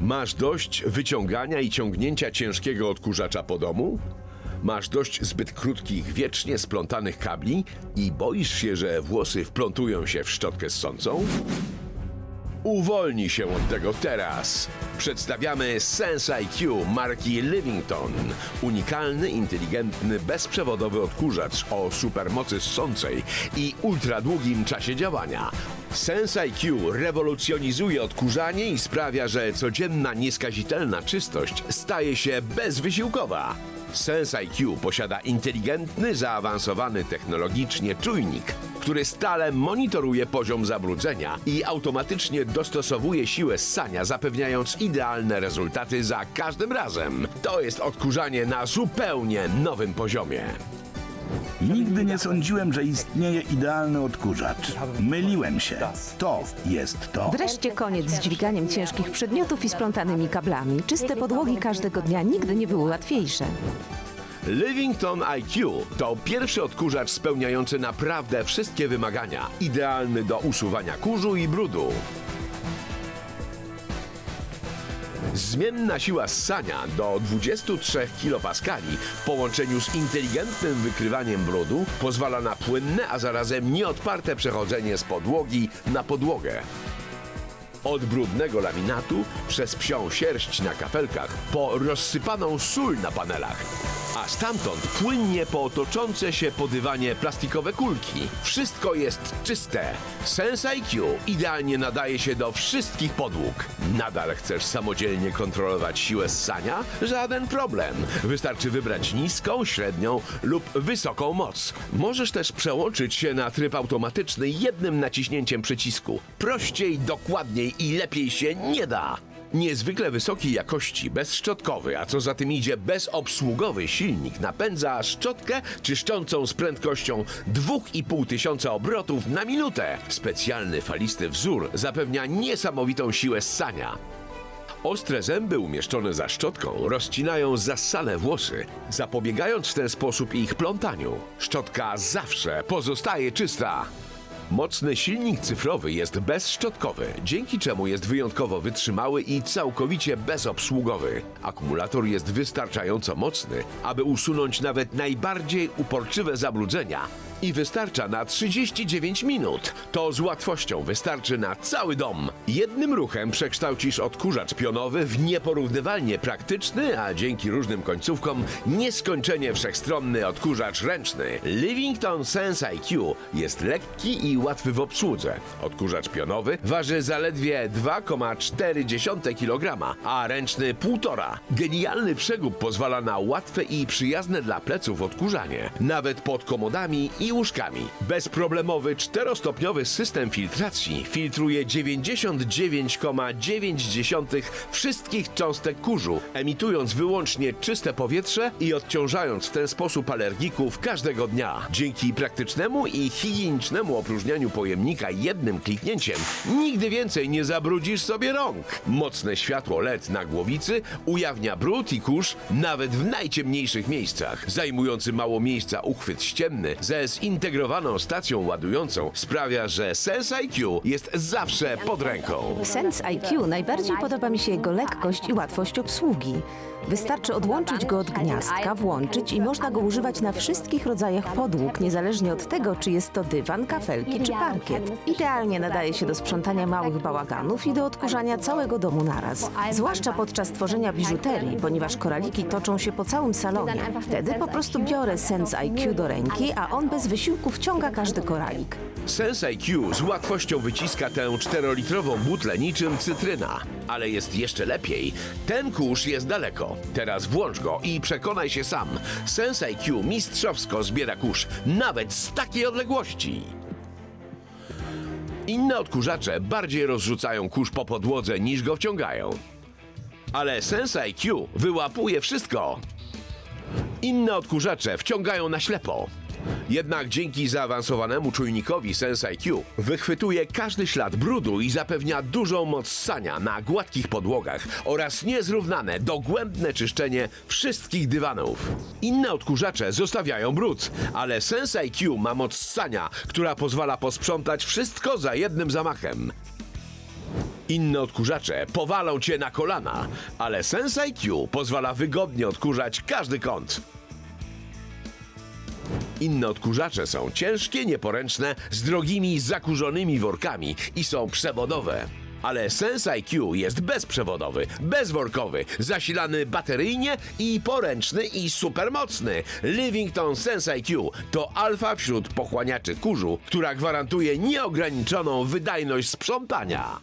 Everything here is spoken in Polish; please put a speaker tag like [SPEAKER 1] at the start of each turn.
[SPEAKER 1] Masz dość wyciągania i ciągnięcia ciężkiego odkurzacza po domu? Masz dość zbyt krótkich, wiecznie splątanych kabli i boisz się, że włosy wplątują się w szczotkę ssącą? Uwolnij się od tego teraz! Przedstawiamy Sense IQ marki Livington. Unikalny, inteligentny, bezprzewodowy odkurzacz o supermocy ssącej i ultradługim czasie działania. Sense IQ rewolucjonizuje odkurzanie i sprawia, że codzienna nieskazitelna czystość staje się bezwysiłkowa. Sense IQ posiada inteligentny, zaawansowany technologicznie czujnik, który stale monitoruje poziom zabrudzenia i automatycznie dostosowuje siłę ssania, zapewniając idealne rezultaty za każdym razem. To jest odkurzanie na zupełnie nowym poziomie.
[SPEAKER 2] Nigdy nie sądziłem, że istnieje idealny odkurzacz. Myliłem się. To jest to.
[SPEAKER 3] Wreszcie koniec z dźwiganiem ciężkich przedmiotów i splątanymi kablami. Czyste podłogi każdego dnia nigdy nie były łatwiejsze.
[SPEAKER 1] Livington IQ to pierwszy odkurzacz spełniający naprawdę wszystkie wymagania. Idealny do usuwania kurzu i brudu. Zmienna siła ssania do 23 kPa w połączeniu z inteligentnym wykrywaniem brudu pozwala na płynne, a zarazem nieodparte przechodzenie z podłogi na podłogę. Od brudnego laminatu przez psią sierść na kafelkach po rozsypaną sól na panelach, a stamtąd płynnie po toczące się po dywanie plastikowe kulki. Wszystko jest czyste. Sense IQ idealnie nadaje się do wszystkich podłóg. Nadal chcesz samodzielnie kontrolować siłę ssania? Żaden problem. Wystarczy wybrać niską, średnią lub wysoką moc. Możesz też przełączyć się na tryb automatyczny jednym naciśnięciem przycisku. Prościej, dokładniej i lepiej się nie da. Niezwykle wysokiej jakości, bezszczotkowy, a co za tym idzie bezobsługowy silnik napędza szczotkę czyszczącą z prędkością 2,5 tysiąca obrotów na minutę. Specjalny falisty wzór zapewnia niesamowitą siłę ssania. Ostre zęby umieszczone za szczotką rozcinają zassane włosy, zapobiegając w ten sposób ich plątaniu. Szczotka zawsze pozostaje czysta. Mocny silnik cyfrowy jest bezszczotkowy, dzięki czemu jest wyjątkowo wytrzymały i całkowicie bezobsługowy. Akumulator jest wystarczająco mocny, aby usunąć nawet najbardziej uporczywe zabrudzenia i wystarcza na 39 minut. To z łatwością wystarczy na cały dom. Jednym ruchem przekształcisz odkurzacz pionowy w nieporównywalnie praktyczny, a dzięki różnym końcówkom nieskończenie wszechstronny odkurzacz ręczny. Livington Sense IQ jest lekki i łatwy w obsłudze. Odkurzacz pionowy waży zaledwie 2,4 kg, a ręczny 1,5. Genialny przegub pozwala na łatwe i przyjazne dla pleców odkurzanie, nawet pod komodami i łóżkami. Bezproblemowy czterostopniowy system filtracji filtruje 99,9 wszystkich cząstek kurzu, emitując wyłącznie czyste powietrze i odciążając w ten sposób alergików każdego dnia. Dzięki praktycznemu i higienicznemu opróżnianiu pojemnika jednym kliknięciem nigdy więcej nie zabrudzisz sobie rąk. Mocne światło LED na głowicy ujawnia brud i kurz nawet w najciemniejszych miejscach. Zajmujący mało miejsca uchwyt ścienny ze zintegrowaną stacją ładującą sprawia, że Sense IQ jest zawsze pod ręką.
[SPEAKER 3] Sense IQ najbardziej podoba mi się jego lekkość i łatwość obsługi. Wystarczy odłączyć go od gniazdka, włączyć i można go używać na wszystkich rodzajach podłóg, niezależnie od tego, czy jest to dywan, kafelki czy parkiet. Idealnie nadaje się do sprzątania małych bałaganów i do odkurzania całego domu naraz. Zwłaszcza podczas tworzenia biżuterii, ponieważ koraliki toczą się po całym salonie. Wtedy po prostu biorę Sense IQ do ręki, a on bez wysiłku wciąga każdy koralik.
[SPEAKER 1] Sense IQ z łatwością wyciska tę 4-litrową butlę niczym cytryna. Ale jest jeszcze lepiej. Ten kurz jest daleko. Teraz włącz go i przekonaj się sam. Sense IQ mistrzowsko zbiera kurz, nawet z takiej odległości. Inne odkurzacze bardziej rozrzucają kurz po podłodze niż go wciągają. Ale Sense IQ wyłapuje wszystko. Inne odkurzacze wciągają na ślepo. Jednak dzięki zaawansowanemu czujnikowi Sense IQ wychwytuje każdy ślad brudu i zapewnia dużą moc ssania na gładkich podłogach oraz niezrównane, dogłębne czyszczenie wszystkich dywanów. Inne odkurzacze zostawiają brud, ale Sense IQ ma moc ssania, która pozwala posprzątać wszystko za jednym zamachem. Inne odkurzacze powalą cię na kolana, ale Sensei Q pozwala wygodnie odkurzać każdy kąt. Inne odkurzacze są ciężkie, nieporęczne, z drogimi, zakurzonymi workami i są przewodowe. Ale Sensei Q jest bezprzewodowy, bezworkowy, zasilany bateryjnie i poręczny i supermocny. Livington Sensei Q to alfa wśród pochłaniaczy kurzu, która gwarantuje nieograniczoną wydajność sprzątania.